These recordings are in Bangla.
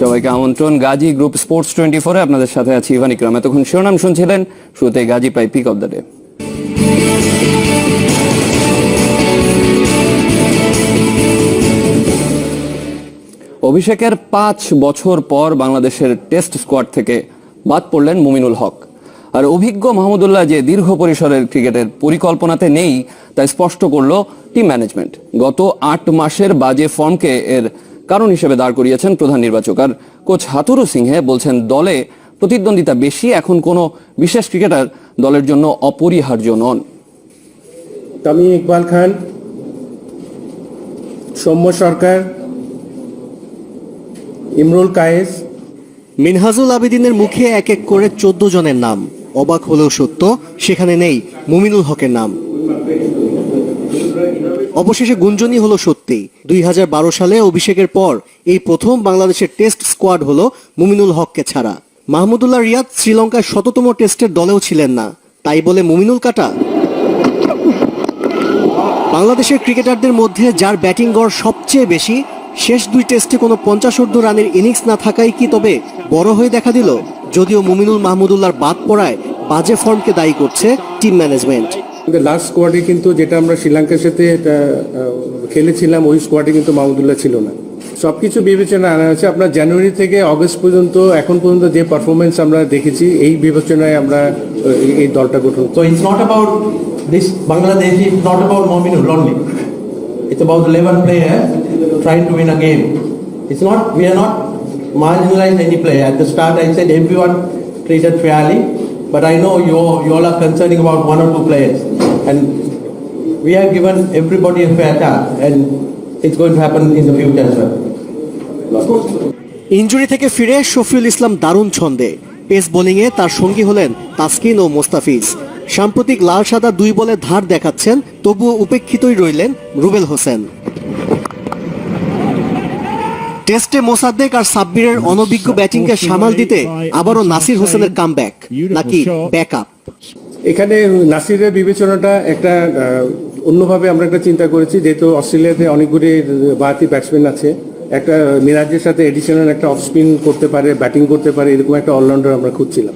সবাইকে আমন্ত্রণ। গাজী গ্রুপ স্পোর্টস টোয়েন্টি ফোরে আপনাদের সাথে আছি ইভান ইকরাম এতক্ষণ শিরোনাম শুনছিলেন শুরুতে গাজী পাই পিক অব দ্য ডে। অভিষেকের পাঁচ বছর পর বাংলাদেশের টেস্ট স্কোয়াড থেকে বাদ পড়লেন মুমিনুল হক। আর অভিজ্ঞ মাহমুদুল্লাহ যে দীর্ঘ পরিসরের ক্রিকেটের পরিকল্পনাতে নেই, তা স্পষ্ট করল টিম ম্যানেজমেন্ট। গত আট মাসের বাজে ফর্মকে এর কারণ হিসেবে দাঁড় করিয়েছেন প্রধান নির্বাচক। আর কোচ হাতুরু সিংহে বলছেন দলে প্রতিদ্বন্দ্বিতা বেশি এখন কোনো বিশেষ ক্রিকেটার দলের জন্য অপরিহার্য নন। তামি ইকবাল খান সৌম্য সরকার ইমরুল কায়েস। মিনহাজুল আবেদিনের মুখে এক এক করে চোদ্দ জনের নাম। অবাক হলেও সত্য সেখানে নেই মুমিনুল হকের নাম। অবশেষে গুঞ্জনই হলো সত্যি। দুই হাজার বারো সালে অভিষেকের পর এই প্রথম বাংলাদেশের টেস্ট স্কোয়াড হলো মুমিনুল হককে ছাড়া। মাহমুদুল্লাহ রিয়াদ শ্রীলঙ্কায় শততম টেস্টের দলেও ছিলেন না। তাই বলে মুমিনুল কাটা। বাংলাদেশের ক্রিকেটারদের মধ্যে যার ব্যাটিং গড় সবচেয়ে বেশি, শেষ দুই টেস্টে কোনো পঞ্চাশ ঊর্ধ্ব রানের ইনিংস না থাকাই কি তবে বড় হয়ে দেখা দিল? যদিও মুমিনুল মাহমুদুল্লাহর বাদ পড়ায় বাজে ফর্মকে দায়ী করছে টিম ম্যানেজমেন্ট। কিন্তু লাস্ট স্কোয়াডে কিন্তু যেটা আমরা শ্রীলঙ্কার সাথে খেলেছিলাম, ওই স্কোয়াডে কিন্তু মাহমুদুল্লাহ ছিল না। সব কিছু বিবেচনা আনা হয়েছে। আপনার জানুয়ারি থেকে অগস্ট পর্যন্ত, এখন পর্যন্ত যে পারফরমেন্স আমরা দেখেছি, এই বিবেচনায় আমরা এই দলটা গঠন so it's not about this Bangladesh is not about Mominul lonely it's about 11 player trying to win a game it's not we are not marginalize any player at the start I said everyone treated fairly but I know you you all are concerning about one or two players And we have given everybody a fair chance, and it's going to happen in the future as well. Injury থেকে ফিরে শফিউল ইসলাম দারুণ ছন্দে। পেস বোলিংয়ে তার সঙ্গী হলেন তাসকিন ও মোস্তাফিজ। সাম্প্রতিক লাল সাদা দুই বলে ধার দেখাচ্ছেন, তবুও উপেক্ষিতই রইলেন রুবেল হোসেন। টেস্টে মোসাদ্দেক আর সাব্বিরের অনভিজ্ঞ ব্যাটিংকে সামাল দিতে আবারও নাসির হোসেনের কামব্যাক, নাকি ব্যাকআপ? এখানে নাসিরের বিবেচনাটা একটা অন্যভাবে আমরা একটা চিন্তা করেছি যেহেতু অস্ট্রেলিয়াতে অনেকগুলি বাড়তি ব্যাটসম্যান আছে। একটা মিরাজের সাথে এডিশনাল একটা অফ স্পিন করতে পারে ব্যাটিং করতে পারে এরকম একটা অলরাউন্ডার আমরা খুঁজছিলাম।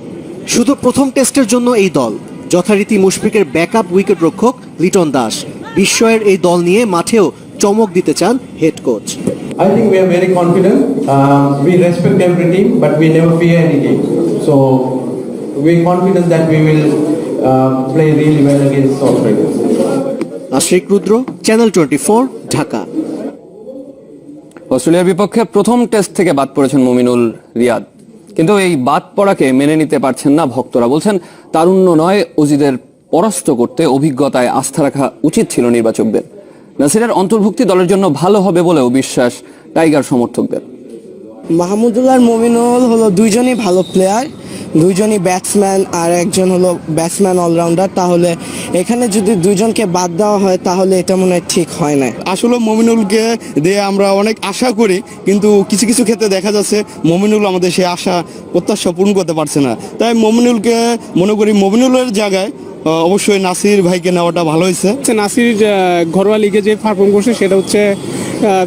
শুধু প্রথম টেস্টের জন্য এই দল। যথারীতি মুশফিকের ব্যাকআপ উইকেট রক্ষক লিটন দাস। বিস্ময়ের এই দল নিয়ে মাঠেও চমক দিতে চান head coach I think we are very confident. Uh, we respect every team, but we never fear any team. So we're confident that we will uh, play really well against Australia. Ashik Rudra channel twenty Dhaka. অস্ট্রেলিয়ার বিপক্ষে প্রথম টেস্ট থেকে বাদ পড়েছেন মুমিনুল রিয়াদ। কিন্তু এই বাদ পড়াকে মেনে নিতে পারছেন না ভক্তরা। বলছেন তারুণ্য নয় অজিদের পরাস্ত করতে অভিজ্ঞতায় আস্থা রাখা উচিত ছিল নির্বাচকদের। নাসিরের অন্তর্ভুক্তি দলের জন্য ভালো হবে বলেও বিশ্বাস টাইগার সমর্থকদের। মাহমুদুল্লাহ মমিনুল হলো দুইজনই ভালো প্লেয়ার দুইজনই ব্যাটসম্যান আর একজন হলো ব্যাটসম্যান অলরাউন্ডার তাহলে এখানে যদি দুইজনকে বাদ দেওয়া হয় তাহলে এটা মনে হয় ঠিক হয় না আসলে মমিনুলকে দিয়ে আমরা অনেক আশা করি কিন্তু কিছু কিছু ক্ষেত্রে দেখা যাচ্ছে মমিনুল আমাদের সেই আশা প্রত্যাশা পূরণ করতে পারছে না। তাই মমিনুলকে মনে করি মমিনুলের জায়গায় অবশ্যই নাসির ভাইকে নেওয়াটা ভালো হয়েছে। নাসির ঘরোয়া লিগে যে পারফর্ম করছে সেটা হচ্ছে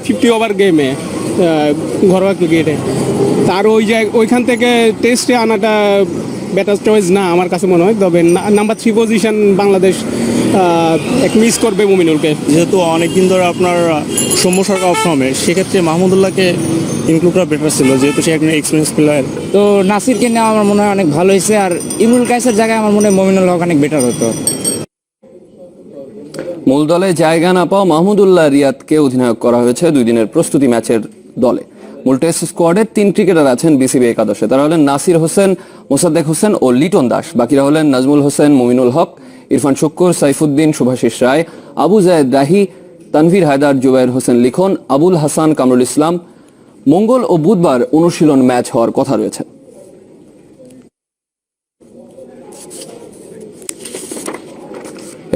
ফিফটি ওভার গেমে ঘরোয়া ক্রিকেটে। তার ওই জায়গা ওইখান থেকে টেস্টে আনাটা বেটার চয়েস না আমার কাছে মনে হয়। তবে নাম্বার থ্রি পজিশন বাংলাদেশ এক মিস করবে মুমিনুলকে। যেহেতু অনেকদিন ধরে আপনার সৌম্য সরকার ফর্মে সেক্ষেত্রে মাহমুদুল্লাহকে ইনক্লুড করা বেটার ছিল যেহেতু সে একটা এক্সপিরিয়েন্স প্লেয়ার তো নাসিরকে নেওয়া আমার মনে হয় অনেক ভালো হয়েছে আর ইমরুল কাইসের জায়গায় আমার মনে হয় মমিনুল হক অনেক বেটার হতো। মূল দলে জায়গা না পাওয়া মাহমুদুল্লাহ রিয়াদকে অধিনায়ক করা হয়েছে দুই দিনের প্রস্তুতি ম্যাচের দলে। মূল টেস্ট স্কোয়াডের তিন ক্রিকেটার আছেন বিসিবি একাদশে। তারা হলেন নাসির হোসেন, মোসাদ্দেক হোসেন ও লিটন দাস। বাকিরা হলেন নাজমুল হোসেন, মুমিনুল হক, ইরফান শুক্কুর, সাইফুদ্দিন, সুভাষিস রায়, আবু জায়েদ রাহি, তানভীর হায়দার জুবাইর হোসেন লিখন, আবুল হাসান, কামরুল ইসলাম। মঙ্গল ও বুধবার অনুশীলন ম্যাচ হওয়ার কথা রয়েছে।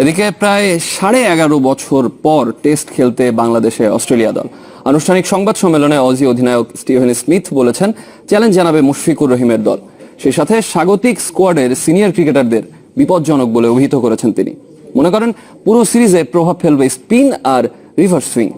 এদিকে প্রায় সাড়ে এগারো বছর পর টেস্ট খেলতে বাংলাদেশে অস্ট্রেলিয়া দল। আনুষ্ঠানিক সংবাদ সম্মেলনে অজি অধিনায়ক স্টিভেন স্মিথ বলেছেন, চ্যালেঞ্জ জানাবে মুশফিকুর রহিমের দল। সেই সাথে স্বাগতিক স্কোয়াডের সিনিয়র ক্রিকেটারদের বিপজ্জনক বলে অভিহিত করেছেন তিনি। মনে করেন, পুরো সিরিজে প্রভাব ফেলবে স্পিন আর রিভার্স সুইং।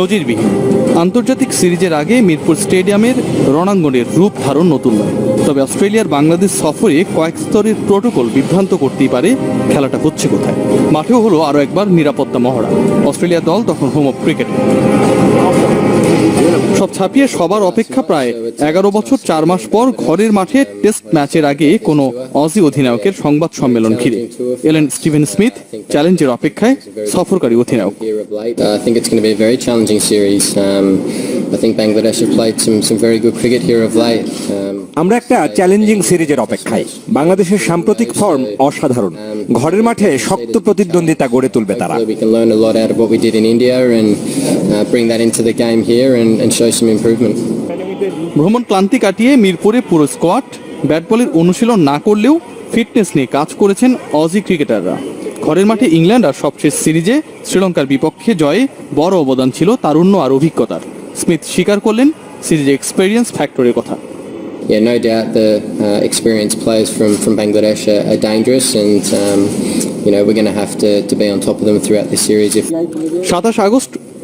নজিরবিহীন। আন্তর্জাতিক সিরিজের আগে মিরপুর স্টেডিয়ামের রণাঙ্গনের রূপ ধারণ নতুন নয়। তবে অস্ট্রেলিয়ার বাংলাদেশ সফরে কয়েক স্তরের প্রোটোকল বিভ্রান্ত করতেই পারে, খেলাটা হচ্ছে কোথায়? মাঠেও হলো আরও একবার নিরাপত্তা মহড়া। অস্ট্রেলিয়া দল তখন হোম অফ ক্রিকেট সব ছাপিয়ে সবার অপেক্ষা প্রায় এগারো বছর চার মাস পর ঘরের মাঠে টেস্ট ম্যাচের আগে কোনো অজি অধিনায়কের সংবাদ সম্মেলন ঘিরে। এলেন স্টিভেন স্মিথ চ্যালেঞ্জের অপেক্ষায় সফরকারী অধিনায়ক। uh, um, I think Bangladesh have played some, some very good cricket here of late. Um... আমরা একটা চ্যালেঞ্জিং সিরিজের অপেক্ষায়। বাংলাদেশের সাম্প্রতিক ফর্ম অসাধারণ। ঘরের মাঠে শক্ত প্রতিদ্বন্দ্বিতা গড়ে তুলবে তারা। Uh. ভ্রমণ ক্লান্তি কাটিয়ে মিরপুরে পুরো স্কোয়াড ব্যাট বলের অনুশীলন না করলেও ফিটনেস নিয়ে কাজ করেছেন অজি ক্রিকেটাররা ঘরের মাঠে ইংল্যান্ড আর সবশেষ সিরিজে শ্রীলঙ্কার বিপক্ষে জয়ে বড় অবদান ছিল তারুণ্য আর অভিজ্ঞতার। স্মিথ স্বীকার করলেন সিরিজে এক্সপেরিয়েন্স ফ্যাক্টরের কথা। Yeah, no doubt the uh, experienced players from, from Bangladesh are, are dangerous and um, you know we're going to have to, to be on top of them throughout this series if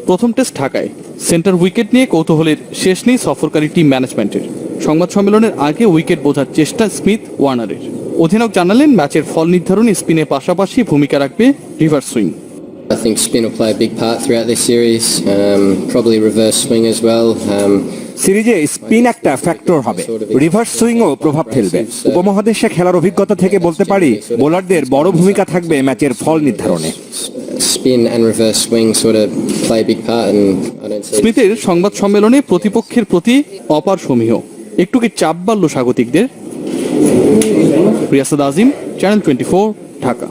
প্রথম টেস্ট ঢাকায় সেন্টার উইকেট নিয়ে কৌতূহলের শেষ নেই সফরকারী টিম ম্যানেজমেন্টের সংবাদ সম্মেলনের আগে উইকেট বোঝার চেষ্টা স্মিথ ওয়ার্নারের অধিনায়ক জানালেন ম্যাচের ফল নির্ধারণী স্পিনের পাশাপাশি ভূমিকা রাখবে reverse swing I think spin will play a big part throughout this series, um, probably reverse swing as well. Um, সিরিজে স্পিন একটা ফ্যাক্টর হবে রিভার্স সুইংও প্রভাব ফেলবে উপমহাদেশে খেলার অভিজ্ঞতা থেকে বলতে পারি বোলারদের বড় ভূমিকা থাকবে ম্যাচের ফল নির্ধারণে spin and reverse swing sort of play a big part, and I don't see. স্মিথের সংবাদ সম্মেলনে প্রতিপক্ষের প্রতি অপার সমীহ একটু কি চাপ বাড়ল স্বাগতিকদের Riasad Azim channel twenty Dhaka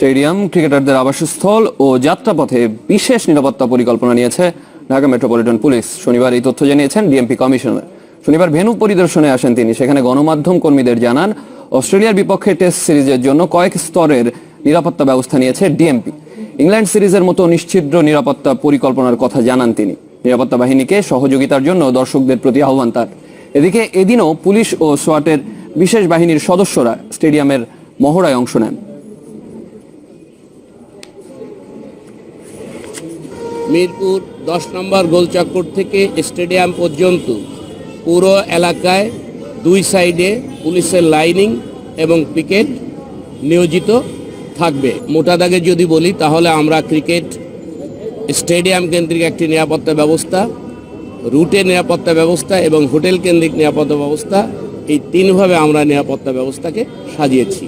stadium ক্রিকেটারদের আবাসস্থল ও যাত্রাপথে বিশেষ নিরাপত্তা পরিকল্পনা নিয়েছে ঢাকা মেট্রোপলিটন পুলিশ। শনিবার এই তথ্য জানিয়েছেন ডিএমপি কমিশনার। শনিবার ভেনু পরিদর্শনে আসেন তিনি। সেখানে গণমাধ্যম কর্মীদের জানান, অস্ট্রেলিয়ার বিপক্ষে টেস্ট সিরিজের জন্য কয়েক স্তরের নিরাপত্তা ব্যবস্থা নিয়েছে ডিএমপি। ইংল্যান্ড সিরিজের মতো নিশ্ছিদ্র নিরাপত্তা পরিকল্পনার কথা জানান তিনি। নিরাপত্তা বাহিনীকে সহযোগিতার জন্য দর্শকদের প্রতি আহ্বান তার। এদিকে এদিনও পুলিশ ও সোয়াটের বিশেষ বাহিনীর সদস্যরা স্টেডিয়ামের মহড়ায় অংশ নেন। মিরপুর দশ নম্বর গোলচক্কর থেকে স্টেডিয়াম পর্যন্ত পুরো এলাকায় দুই সাইডে পুলিশের লাইনিং এবং পিকেট নিয়োজিত থাকবে। মোটা দাগে যদি বলি, তাহলে আমরা ক্রিকেট স্টেডিয়াম কেন্দ্রিক একটি নিরাপত্তা ব্যবস্থা, রুটে নিরাপত্তা ব্যবস্থা এবং হোটেল কেন্দ্রিক নিরাপত্তা ব্যবস্থা, এই তিনভাবে আমরা নিরাপত্তা ব্যবস্থাকে সাজিয়েছি।